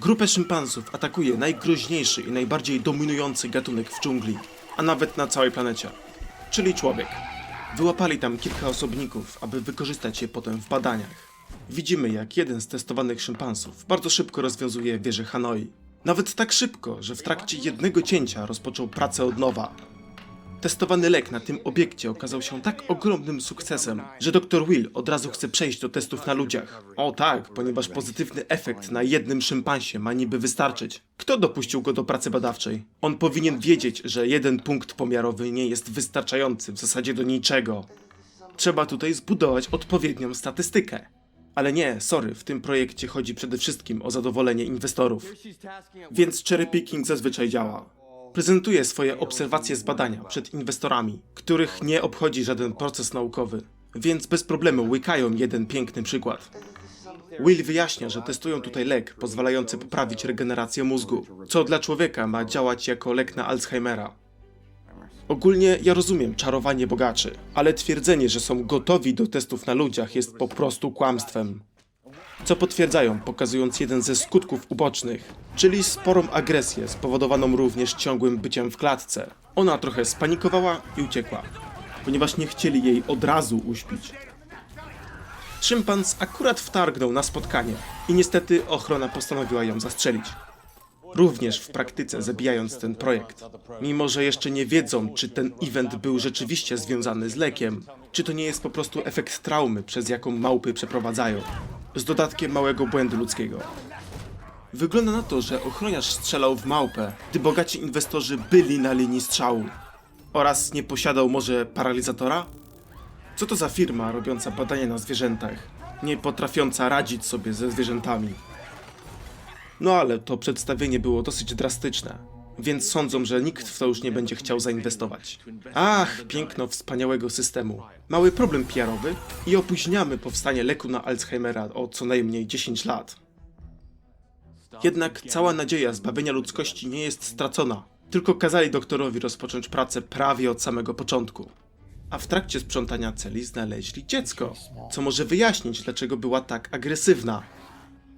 Grupę szympansów atakuje najgroźniejszy i najbardziej dominujący gatunek w dżungli, a nawet na całej planecie, czyli człowiek. Wyłapali tam kilka osobników, aby wykorzystać je potem w badaniach. Widzimy, jak jeden z testowanych szympansów bardzo szybko rozwiązuje wieżę Hanoi. Nawet tak szybko, że w trakcie jednego cięcia rozpoczął pracę od nowa. Testowany lek na tym obiekcie okazał się tak ogromnym sukcesem, że dr Will od razu chce przejść do testów na ludziach. O tak, ponieważ pozytywny efekt na jednym szympansie ma niby wystarczyć. Kto dopuścił go do pracy badawczej? On powinien wiedzieć, że jeden punkt pomiarowy nie jest wystarczający w zasadzie do niczego. Trzeba tutaj zbudować odpowiednią statystykę. Ale nie, sorry, w tym projekcie chodzi przede wszystkim o zadowolenie inwestorów. Więc cherry picking zazwyczaj działa. Prezentuje swoje obserwacje z badania przed inwestorami, których nie obchodzi żaden proces naukowy, więc bez problemu łykają jeden piękny przykład. Will wyjaśnia, że testują tutaj lek pozwalający poprawić regenerację mózgu, co dla człowieka ma działać jako lek na Alzheimera. Ogólnie ja rozumiem czarowanie bogaczy, ale twierdzenie, że są gotowi do testów na ludziach jest po prostu kłamstwem. Co potwierdzają, pokazując jeden ze skutków ubocznych, czyli sporą agresję spowodowaną również ciągłym byciem w klatce. Ona trochę spanikowała i uciekła, ponieważ nie chcieli jej od razu uśpić. Szympans akurat wtargnął na spotkanie i niestety ochrona postanowiła ją zastrzelić. Również w praktyce zabijając ten projekt. Mimo, że jeszcze nie wiedzą, czy ten event był rzeczywiście związany z lekiem, czy to nie jest po prostu efekt traumy, przez jaką małpy przeprowadzają. Z dodatkiem małego błędu ludzkiego. Wygląda na to, że ochroniarz strzelał w małpę, gdy bogaci inwestorzy byli na linii strzału. Oraz nie posiadał może paralizatora? Co to za firma robiąca badania na zwierzętach, nie potrafiąca radzić sobie ze zwierzętami? No ale to przedstawienie było dosyć drastyczne, więc sądzą, że nikt w to już nie będzie chciał zainwestować. Ach, piękno wspaniałego systemu. Mały problem PR-owy i opóźniamy powstanie leku na Alzheimera o co najmniej 10 lat. Jednak cała nadzieja zbawienia ludzkości nie jest stracona, tylko kazali doktorowi rozpocząć pracę prawie od samego początku. A w trakcie sprzątania celi znaleźli dziecko, co może wyjaśnić, dlaczego była tak agresywna.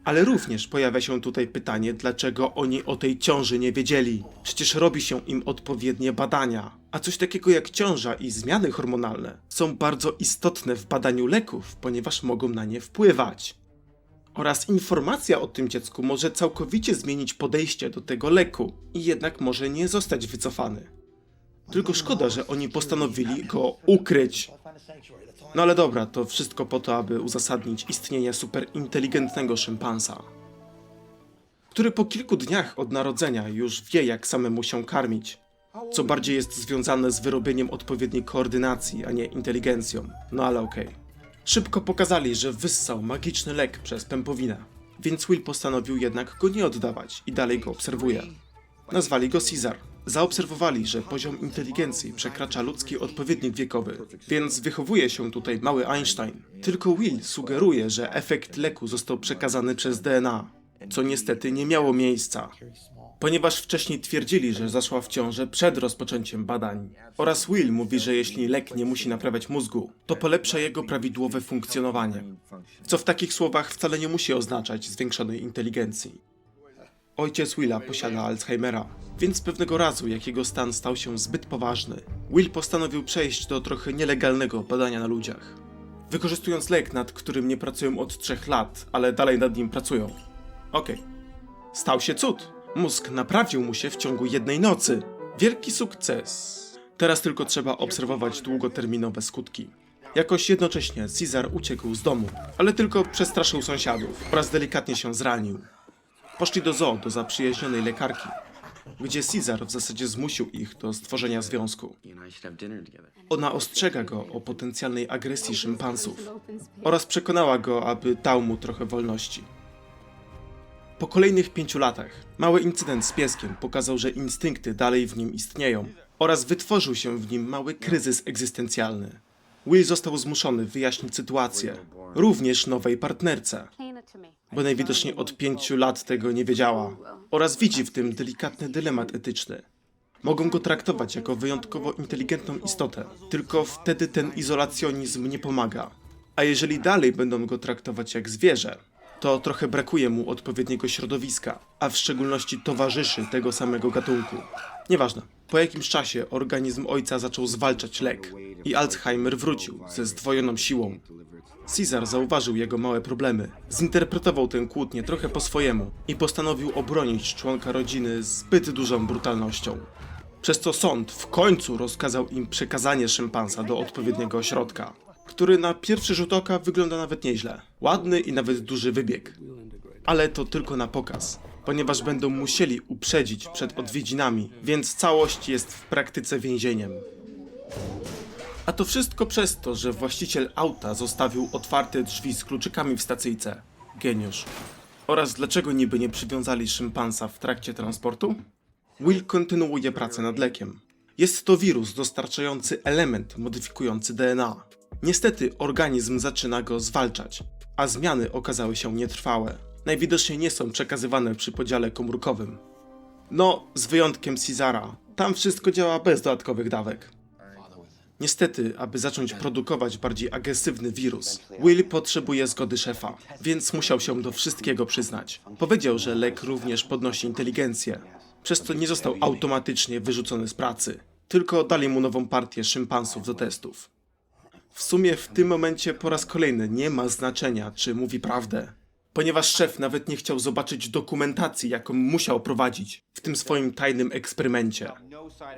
Ale również pojawia się tutaj pytanie, dlaczego oni o tej ciąży nie wiedzieli. Przecież robi się im odpowiednie badania. A coś takiego jak ciąża i zmiany hormonalne są bardzo istotne w badaniu leków, ponieważ mogą na nie wpływać. Oraz informacja o tym dziecku może całkowicie zmienić podejście do tego leku i jednak może nie zostać wycofany. Tylko szkoda, że oni postanowili go ukryć. No ale dobra, to wszystko po to, aby uzasadnić istnienie superinteligentnego szympansa, który po kilku dniach od narodzenia już wie, jak samemu się karmić, co bardziej jest związane z wyrobieniem odpowiedniej koordynacji, a nie inteligencją. No ale okej. Szybko pokazali, że wyssał magiczny lek przez pępowinę, więc Will postanowił jednak go nie oddawać i dalej go obserwuje. Nazwali go Caesar. Zaobserwowali, że poziom inteligencji przekracza ludzki odpowiednik wiekowy, więc wychowuje się tutaj mały Einstein. Tylko Will sugeruje, że efekt leku został przekazany przez DNA, co niestety nie miało miejsca, ponieważ wcześniej twierdzili, że zaszła w ciążę przed rozpoczęciem badań. Oraz Will mówi, że jeśli lek nie musi naprawiać mózgu, to polepsza jego prawidłowe funkcjonowanie, co w takich słowach wcale nie musi oznaczać zwiększonej inteligencji. Ojciec Willa posiada Alzheimera, więc pewnego razu, jak jego stan stał się zbyt poważny, Will postanowił przejść do trochę nielegalnego badania na ludziach. Wykorzystując lek, nad którym nie pracują od trzech lat, ale dalej nad nim pracują. Okej. Stał się cud. Mózg naprawił mu się w ciągu jednej nocy. Wielki sukces. Teraz tylko trzeba obserwować długoterminowe skutki. Jakoś jednocześnie Caesar uciekł z domu, ale tylko przestraszył sąsiadów oraz delikatnie się zranił. Poszli do zoo, do zaprzyjaźnionej lekarki, gdzie Caesar w zasadzie zmusił ich do stworzenia związku. Ona ostrzega go o potencjalnej agresji szympansów oraz przekonała go, aby dał mu trochę wolności. Po kolejnych pięciu latach mały incydent z pieskiem pokazał, że instynkty dalej w nim istnieją oraz wytworzył się w nim mały kryzys egzystencjalny. Will został zmuszony wyjaśnić sytuację, również nowej partnerce, bo najwidoczniej od pięciu lat tego nie wiedziała oraz widzi w tym delikatny dylemat etyczny. Mogą go traktować jako wyjątkowo inteligentną istotę, tylko wtedy ten izolacjonizm nie pomaga. A jeżeli dalej będą go traktować jak zwierzę, to trochę brakuje mu odpowiedniego środowiska, a w szczególności towarzyszy tego samego gatunku. Nieważne. Po jakimś czasie organizm ojca zaczął zwalczać lek i Alzheimer wrócił ze zdwojoną siłą. Caesar zauważył jego małe problemy, zinterpretował tę kłótnię trochę po swojemu i postanowił obronić członka rodziny zbyt dużą brutalnością. Przez co sąd w końcu rozkazał im przekazanie szympansa do odpowiedniego ośrodka, który na pierwszy rzut oka wygląda nawet nieźle. Ładny i nawet duży wybieg. Ale to tylko na pokaz, ponieważ będą musieli uprzedzić przed odwiedzinami, więc całość jest w praktyce więzieniem. A to wszystko przez to, że właściciel auta zostawił otwarte drzwi z kluczykami w stacyjce. Geniusz. Oraz dlaczego niby nie przywiązali szympansa w trakcie transportu? Will kontynuuje pracę nad lekiem. Jest to wirus dostarczający element modyfikujący DNA. Niestety organizm zaczyna go zwalczać, a zmiany okazały się nietrwałe. Najwidoczniej nie są przekazywane przy podziale komórkowym. No, z wyjątkiem Cezara. Tam wszystko działa bez dodatkowych dawek. Niestety, aby zacząć produkować bardziej agresywny wirus, Will potrzebuje zgody szefa, więc musiał się do wszystkiego przyznać. Powiedział, że lek również podnosi inteligencję, przez co nie został automatycznie wyrzucony z pracy, tylko dali mu nową partię szympansów do testów. W sumie w tym momencie po raz kolejny nie ma znaczenia, czy mówi prawdę, ponieważ szef nawet nie chciał zobaczyć dokumentacji, jaką musiał prowadzić w tym swoim tajnym eksperymencie.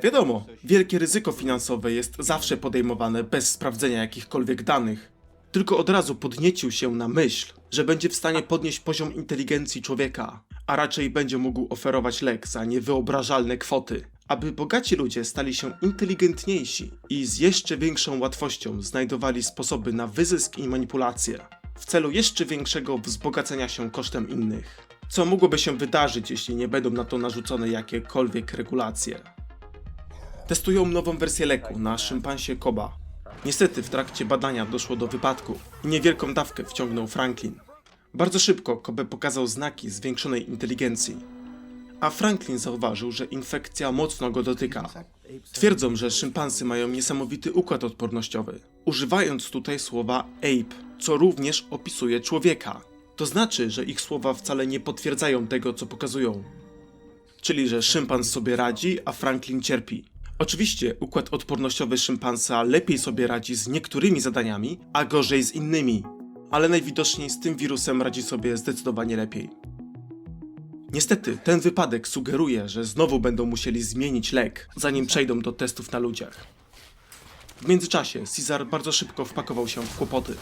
Wiadomo, wielkie ryzyko finansowe jest zawsze podejmowane bez sprawdzenia jakichkolwiek danych. Tylko od razu podniecił się na myśl, że będzie w stanie podnieść poziom inteligencji człowieka, a raczej będzie mógł oferować lek za niewyobrażalne kwoty, aby bogaci ludzie stali się inteligentniejsi i z jeszcze większą łatwością znajdowali sposoby na wyzysk i manipulację, w celu jeszcze większego wzbogacenia się kosztem innych. Co mogłoby się wydarzyć, jeśli nie będą na to narzucone jakiekolwiek regulacje? Testują nową wersję leku na szympansie Koba. Niestety w trakcie badania doszło do wypadku i niewielką dawkę wciągnął Franklin. Bardzo szybko Kobe pokazał znaki zwiększonej inteligencji, a Franklin zauważył, że infekcja mocno go dotyka. Twierdzą, że szympansy mają niesamowity układ odpornościowy, używając tutaj słowa ape, co również opisuje człowieka. To znaczy, że ich słowa wcale nie potwierdzają tego, co pokazują. Czyli, że szympans sobie radzi, a Franklin cierpi. Oczywiście układ odpornościowy szympansa lepiej sobie radzi z niektórymi zadaniami, a gorzej z innymi, ale najwidoczniej z tym wirusem radzi sobie zdecydowanie lepiej. Niestety, ten wypadek sugeruje, że znowu będą musieli zmienić lek, zanim przejdą do testów na ludziach. W międzyczasie Caesar bardzo szybko wpakował się w kłopoty.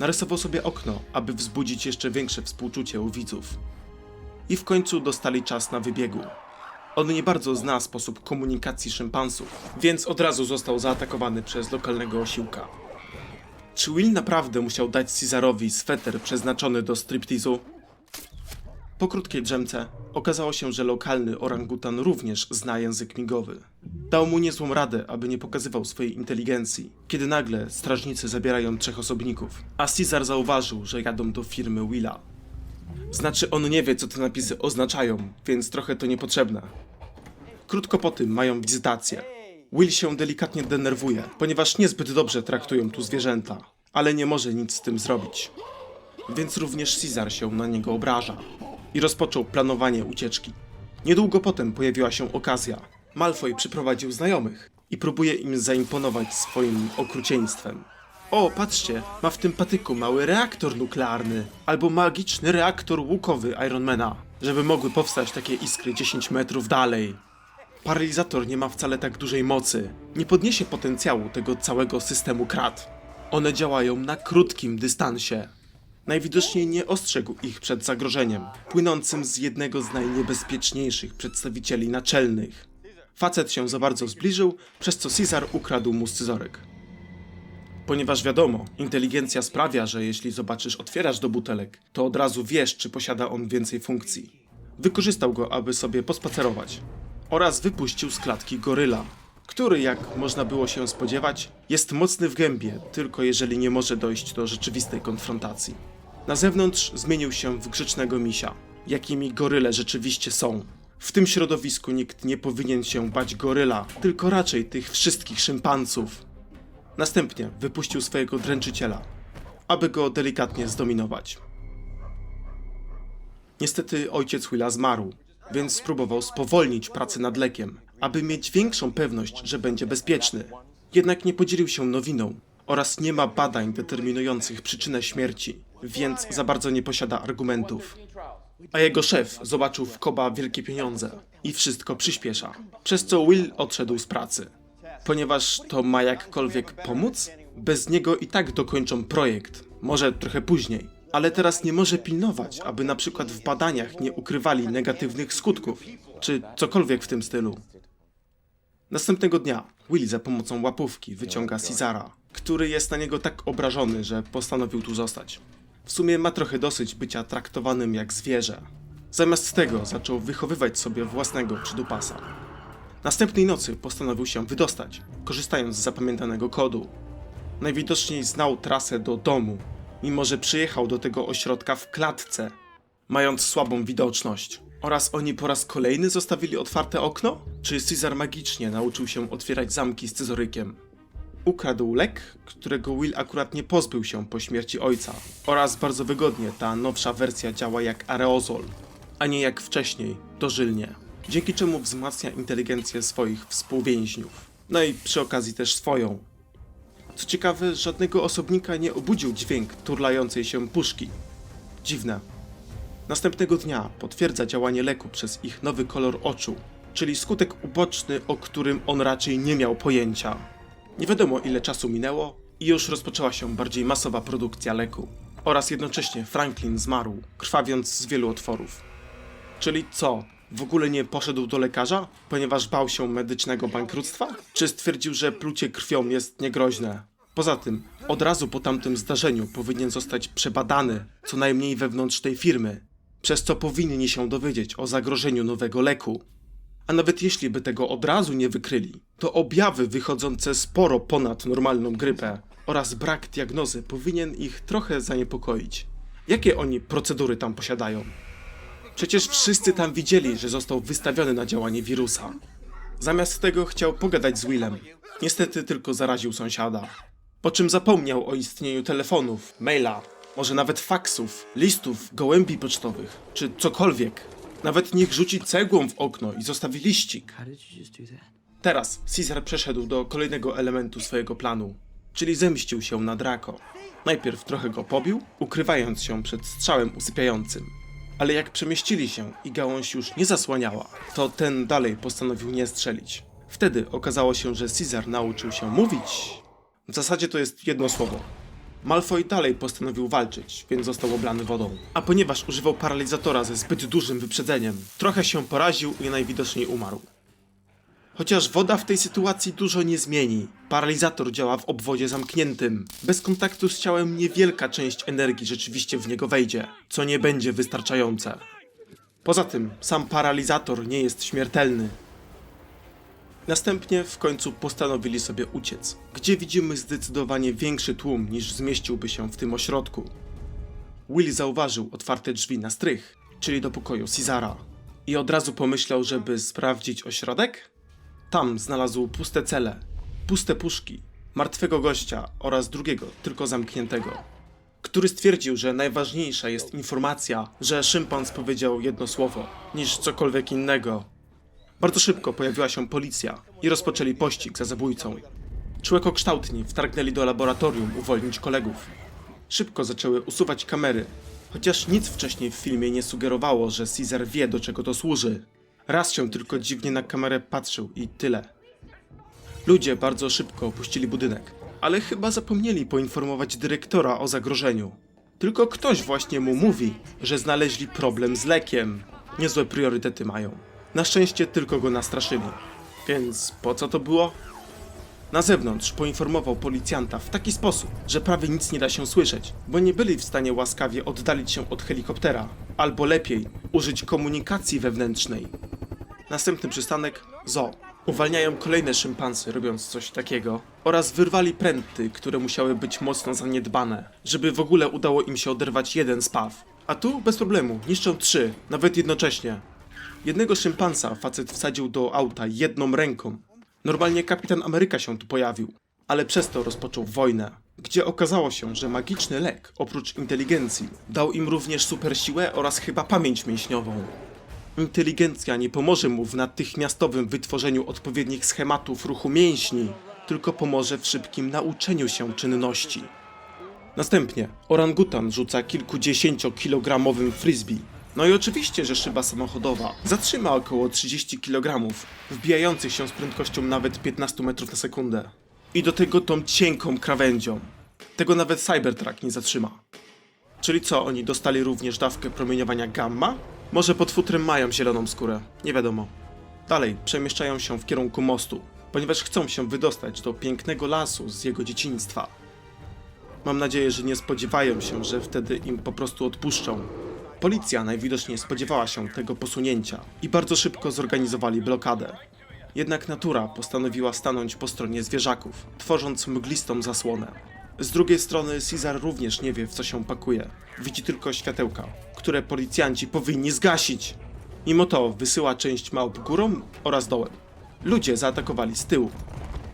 Narysował sobie okno, aby wzbudzić jeszcze większe współczucie u widzów. I w końcu dostali czas na wybiegu. On nie bardzo zna sposób komunikacji szympansów, więc od razu został zaatakowany przez lokalnego osiłka. Czy Will naprawdę musiał dać Caesarowi sweter przeznaczony do striptizu? Po krótkiej drzemce okazało się, że lokalny orangutan również zna język migowy. Dał mu niezłą radę, aby nie pokazywał swojej inteligencji, kiedy nagle strażnicy zabierają trzech osobników, a Caesar zauważył, że jadą do firmy Willa. Znaczy on nie wie, co te napisy oznaczają, więc trochę to niepotrzebne. Krótko po tym mają wizytację. Will się delikatnie denerwuje, ponieważ niezbyt dobrze traktują tu zwierzęta, ale nie może nic z tym zrobić. Więc również Caesar się na niego obraża i rozpoczął planowanie ucieczki. Niedługo potem pojawiła się okazja. Malfoy przyprowadził znajomych i próbuje im zaimponować swoim okrucieństwem. O, patrzcie, ma w tym patyku mały reaktor nuklearny albo magiczny reaktor łukowy Ironmana, żeby mogły powstać takie iskry 10 metrów dalej. Paralizator nie ma wcale tak dużej mocy. Nie podniesie potencjału tego całego systemu krat. One działają na krótkim dystansie. Najwidoczniej nie ostrzegł ich przed zagrożeniem, płynącym z jednego z najniebezpieczniejszych przedstawicieli naczelnych. Facet się za bardzo zbliżył, przez co Caesar ukradł mu scyzoryk. Ponieważ wiadomo, inteligencja sprawia, że jeśli zobaczysz otwieracz do butelek, to od razu wiesz, czy posiada on więcej funkcji. Wykorzystał go, aby sobie pospacerować. Oraz wypuścił z klatki goryla, który, jak można było się spodziewać, jest mocny w gębie, tylko jeżeli nie może dojść do rzeczywistej konfrontacji. Na zewnątrz zmienił się w grzecznego misia, jakimi goryle rzeczywiście są. W tym środowisku nikt nie powinien się bać goryla, tylko raczej tych wszystkich szympansów. Następnie wypuścił swojego dręczyciela, aby go delikatnie zdominować. Niestety ojciec Willa zmarł, więc spróbował spowolnić pracę nad lekiem, aby mieć większą pewność, że będzie bezpieczny. Jednak nie podzielił się nowiną oraz nie ma badań determinujących przyczynę śmierci, więc za bardzo nie posiada argumentów. A jego szef zobaczył w Koba wielkie pieniądze i wszystko przyspiesza, przez co Will odszedł z pracy. Ponieważ to ma jakkolwiek pomóc? Bez niego i tak dokończą projekt, może trochę później, ale teraz nie może pilnować, aby na przykład w badaniach nie ukrywali negatywnych skutków, czy cokolwiek w tym stylu. Następnego dnia Will za pomocą łapówki wyciąga Cezara, który jest na niego tak obrażony, że postanowił tu zostać. W sumie ma trochę dosyć bycia traktowanym jak zwierzę. Zamiast tego zaczął wychowywać sobie własnego przydupasa. Następnej nocy postanowił się wydostać, korzystając z zapamiętanego kodu. Najwidoczniej znał trasę do domu, mimo że przyjechał do tego ośrodka w klatce, mając słabą widoczność. Oraz oni po raz kolejny zostawili otwarte okno? Czy Cezar magicznie nauczył się otwierać zamki z scyzorykiem? Ukradł lek, którego Will akurat nie pozbył się po śmierci ojca. Oraz bardzo wygodnie ta nowsza wersja działa jak aerozol, a nie jak wcześniej, dożylnie. Dzięki czemu wzmacnia inteligencję swoich współwięźniów. No i przy okazji też swoją. Co ciekawe, żadnego osobnika nie obudził dźwięk turlającej się puszki. Dziwne. Następnego dnia potwierdza działanie leku przez ich nowy kolor oczu, czyli skutek uboczny, o którym on raczej nie miał pojęcia. Nie wiadomo ile czasu minęło i już rozpoczęła się bardziej masowa produkcja leku. Oraz jednocześnie Franklin zmarł, krwawiąc z wielu otworów. Czyli co? W ogóle nie poszedł do lekarza, ponieważ bał się medycznego bankructwa? Czy stwierdził, że plucie krwią jest niegroźne? Poza tym, od razu po tamtym zdarzeniu powinien zostać przebadany, co najmniej wewnątrz tej firmy, przez co powinni się dowiedzieć o zagrożeniu nowego leku. A nawet jeśli by tego od razu nie wykryli, to objawy wychodzące sporo ponad normalną grypę oraz brak diagnozy powinien ich trochę zaniepokoić. Jakie oni procedury tam posiadają? Przecież wszyscy tam widzieli, że został wystawiony na działanie wirusa. Zamiast tego chciał pogadać z Willem. Niestety tylko zaraził sąsiada. Po czym zapomniał o istnieniu telefonów, maila, może nawet faksów, listów, gołębi pocztowych, czy cokolwiek. Nawet niech rzuci cegłą w okno i zostawi liścik. Teraz Caesar przeszedł do kolejnego elementu swojego planu, czyli zemścił się na Draco. Najpierw trochę go pobił, ukrywając się przed strzałem usypiającym. Ale jak przemieścili się i gałąź już nie zasłaniała, to ten dalej postanowił nie strzelić. Wtedy okazało się, że Caesar nauczył się mówić. W zasadzie to jest jedno słowo. Malfoy dalej postanowił walczyć, więc został oblany wodą. A ponieważ używał paralizatora ze zbyt dużym wyprzedzeniem, trochę się poraził i najwidoczniej umarł. Chociaż woda w tej sytuacji dużo nie zmieni. Paralizator działa w obwodzie zamkniętym. Bez kontaktu z ciałem niewielka część energii rzeczywiście w niego wejdzie, co nie będzie wystarczające. Poza tym, sam paralizator nie jest śmiertelny. Następnie w końcu postanowili sobie uciec, gdzie widzimy zdecydowanie większy tłum niż zmieściłby się w tym ośrodku. Will zauważył otwarte drzwi na strych, czyli do pokoju Cezara, i od razu pomyślał, żeby sprawdzić ośrodek? Tam znalazł puste cele, puste puszki, martwego gościa oraz drugiego, tylko zamkniętego, który stwierdził, że najważniejsza jest informacja, że szympans powiedział jedno słowo, niż cokolwiek innego. Bardzo szybko pojawiła się policja i rozpoczęli pościg za zabójcą. Człekokształtni wtargnęli do laboratorium uwolnić kolegów. Szybko zaczęły usuwać kamery, chociaż nic wcześniej w filmie nie sugerowało, że Caesar wie do czego to służy. Raz się tylko dziwnie na kamerę patrzył i tyle. Ludzie bardzo szybko opuścili budynek, ale chyba zapomnieli poinformować dyrektora o zagrożeniu. Tylko ktoś właśnie mu mówi, że znaleźli problem z lekiem. Niezłe priorytety mają. Na szczęście tylko go nastraszyli. Więc po co to było? Na zewnątrz poinformował policjanta w taki sposób, że prawie nic nie da się słyszeć, bo nie byli w stanie łaskawie oddalić się od helikoptera, albo lepiej, użyć komunikacji wewnętrznej. Następny przystanek Zo. Uwalniają kolejne szympansy, robiąc coś takiego, oraz wyrwali pręty, które musiały być mocno zaniedbane, żeby w ogóle udało im się oderwać jeden spaw. A tu bez problemu, niszczą trzy, nawet jednocześnie. Jednego szympansa facet wsadził do auta jedną ręką. Normalnie kapitan Ameryka się tu pojawił. ale przez to rozpoczął wojnę, gdzie okazało się, że magiczny lek, oprócz inteligencji, dał im również supersiłę oraz chyba pamięć mięśniową. Inteligencja nie pomoże mu w natychmiastowym wytworzeniu odpowiednich schematów ruchu mięśni, tylko pomoże w szybkim nauczeniu się czynności. Następnie orangutan rzuca kilkudziesięciokilogramowym frisbee. No i oczywiście, że szyba samochodowa zatrzyma około 30 kg, wbijających się z prędkością nawet 15 metrów na sekundę. I do tego tą cienką krawędzią. Tego nawet Cybertruck nie zatrzyma. Czyli co, oni dostali również dawkę promieniowania gamma? Może pod futrem mają zieloną skórę, nie wiadomo. Dalej przemieszczają się w kierunku mostu, ponieważ chcą się wydostać do pięknego lasu z jego dzieciństwa. Mam nadzieję, że nie spodziewają się, że wtedy im po prostu odpuszczą. Policja najwidoczniej spodziewała się tego posunięcia i bardzo szybko zorganizowali blokadę. Jednak natura postanowiła stanąć po stronie zwierzaków, tworząc mglistą zasłonę. Z drugiej strony Caesar również nie wie, w co się pakuje. Widzi tylko światełka, które policjanci powinni zgasić. Mimo to wysyła część małp górą oraz dołem. Ludzie zaatakowali z tyłu.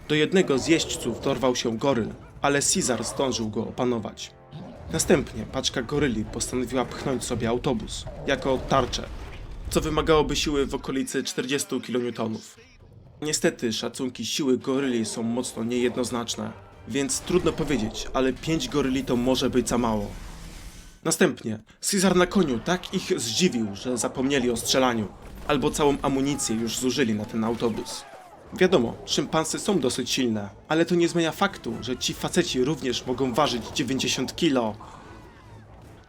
Do jednego z jeźdźców dorwał się goryl, ale Caesar zdążył go opanować. Następnie paczka goryli postanowiła pchnąć sobie autobus, jako tarczę, co wymagałoby siły w okolicy 40 kN. Niestety szacunki siły goryli są mocno niejednoznaczne, więc trudno powiedzieć, ale 5 goryli to może być za mało. Następnie Caesar na koniu tak ich zdziwił, że zapomnieli o strzelaniu, albo całą amunicję już zużyli na ten autobus. Wiadomo, szympansy są dosyć silne, ale to nie zmienia faktu, że ci faceci również mogą ważyć 90 kilo.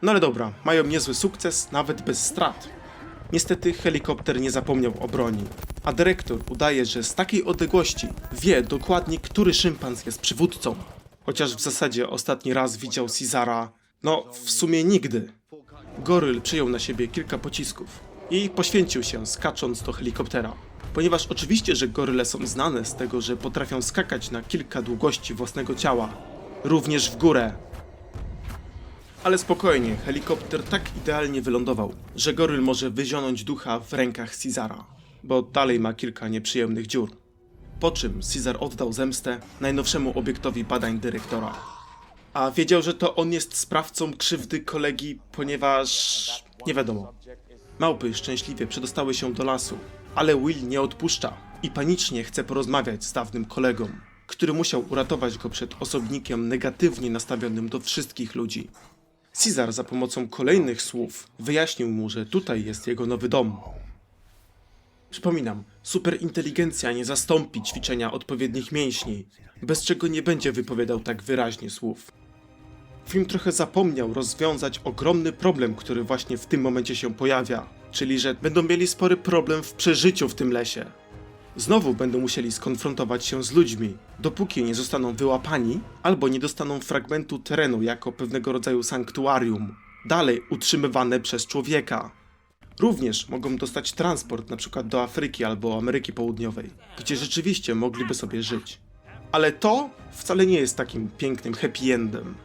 No ale dobra, mają niezły sukces, nawet bez strat. Niestety helikopter nie zapomniał o broni, a dyrektor udaje, że z takiej odległości wie dokładnie, który szympans jest przywódcą. Chociaż w zasadzie ostatni raz widział Cezara, no w sumie nigdy. Goryl przyjął na siebie kilka pocisków i poświęcił się skacząc do helikoptera. Ponieważ oczywiście, że goryle są znane z tego, że potrafią skakać na kilka długości własnego ciała, również w górę. Ale spokojnie, helikopter tak idealnie wylądował, że goryl może wyzionąć ducha w rękach Cezara, bo dalej ma kilka nieprzyjemnych dziur. Po czym Cezar oddał zemstę najnowszemu obiektowi badań dyrektora. A wiedział, że to on jest sprawcą krzywdy kolegi, ponieważ... nie wiadomo. Małpy szczęśliwie przedostały się do lasu, ale Will nie odpuszcza i panicznie chce porozmawiać z dawnym kolegą, który musiał uratować go przed osobnikiem negatywnie nastawionym do wszystkich ludzi. Caesar za pomocą kolejnych słów wyjaśnił mu, że tutaj jest jego nowy dom. Przypominam, superinteligencja nie zastąpi ćwiczenia odpowiednich mięśni, bez czego nie będzie wypowiadał tak wyraźnie słów. Film trochę zapomniał rozwiązać ogromny problem, który właśnie w tym momencie się pojawia, czyli że będą mieli spory problem w przeżyciu w tym lesie. Znowu będą musieli skonfrontować się z ludźmi, dopóki nie zostaną wyłapani albo nie dostaną fragmentu terenu jako pewnego rodzaju sanktuarium, dalej utrzymywane przez człowieka. Również mogą dostać transport np. do Afryki albo Ameryki Południowej, gdzie rzeczywiście mogliby sobie żyć. Ale to wcale nie jest takim pięknym happy endem.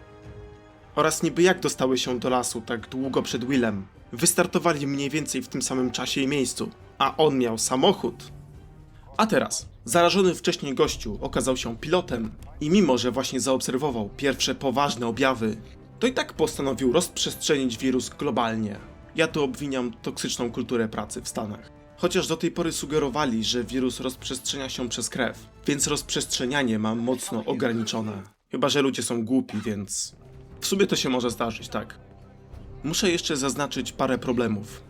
Oraz niby jak dostały się do lasu tak długo przed Willem. Wystartowali mniej więcej w tym samym czasie i miejscu, a on miał samochód. A teraz, zarażony wcześniej gościu okazał się pilotem i mimo, że właśnie zaobserwował pierwsze poważne objawy, to i tak postanowił rozprzestrzenić wirus globalnie. Ja tu obwiniam toksyczną kulturę pracy w Stanach. Chociaż do tej pory sugerowali, że wirus rozprzestrzenia się przez krew, więc rozprzestrzenianie ma mocno ograniczone. Chyba, że ludzie są głupi, więc w sumie to się może zdarzyć, tak. Muszę jeszcze zaznaczyć parę problemów.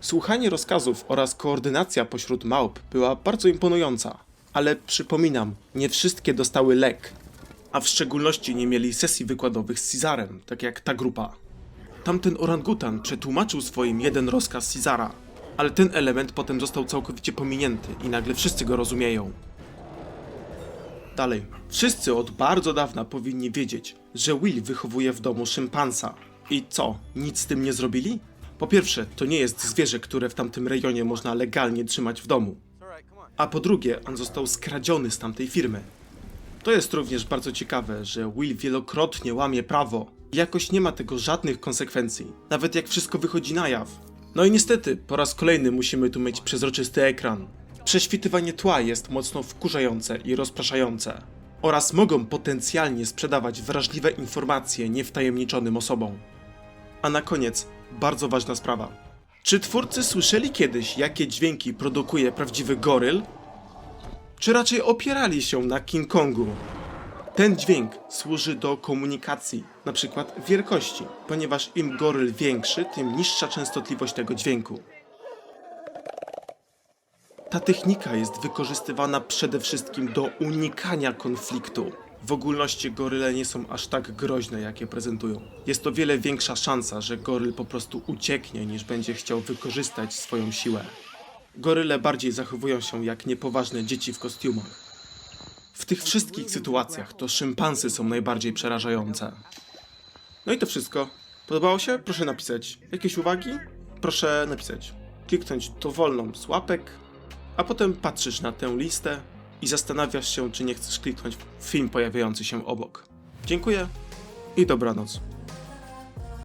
Słuchanie rozkazów oraz koordynacja pośród małp była bardzo imponująca, ale przypominam, nie wszystkie dostały lek, a w szczególności nie mieli sesji wykładowych z Cezarem, tak jak ta grupa. Tamten orangutan przetłumaczył swoim jeden rozkaz Cezara, ale ten element potem został całkowicie pominięty i nagle wszyscy go rozumieją. Dalej. Wszyscy od bardzo dawna powinni wiedzieć, że Will wychowuje w domu szympansa. I co, nic z tym nie zrobili? Po pierwsze, to nie jest zwierzę, które w tamtym rejonie można legalnie trzymać w domu. A po drugie, on został skradziony z tamtej firmy. To jest również bardzo ciekawe, że Will wielokrotnie łamie prawo jakoś nie ma tego żadnych konsekwencji, nawet jak wszystko wychodzi na jaw. No i niestety, po raz kolejny musimy tu mieć przezroczysty ekran. Prześwitywanie tła jest mocno wkurzające i rozpraszające. oraz mogą potencjalnie sprzedawać wrażliwe informacje niewtajemniczonym osobom. A na koniec, bardzo ważna sprawa. Czy twórcy słyszeli kiedyś, jakie dźwięki produkuje prawdziwy goryl? Czy raczej opierali się na King Kongu? Ten dźwięk służy do komunikacji, na przykład wielkości, ponieważ im goryl większy, tym niższa częstotliwość tego dźwięku. Ta technika jest wykorzystywana przede wszystkim do unikania konfliktu. W ogólności goryle nie są aż tak groźne, jak je prezentują. Jest o wiele większa szansa, że goryl po prostu ucieknie, niż będzie chciał wykorzystać swoją siłę. Goryle bardziej zachowują się jak niepoważne dzieci w kostiumach. W tych wszystkich sytuacjach to szympansy są najbardziej przerażające. No i to wszystko. Podobało się? Proszę napisać. Jakieś uwagi? Proszę napisać. Kliknąć dowolną z łapek, a potem patrzysz na tę listę i zastanawiasz się, czy nie chcesz kliknąć w film pojawiający się obok. Dziękuję i dobranoc.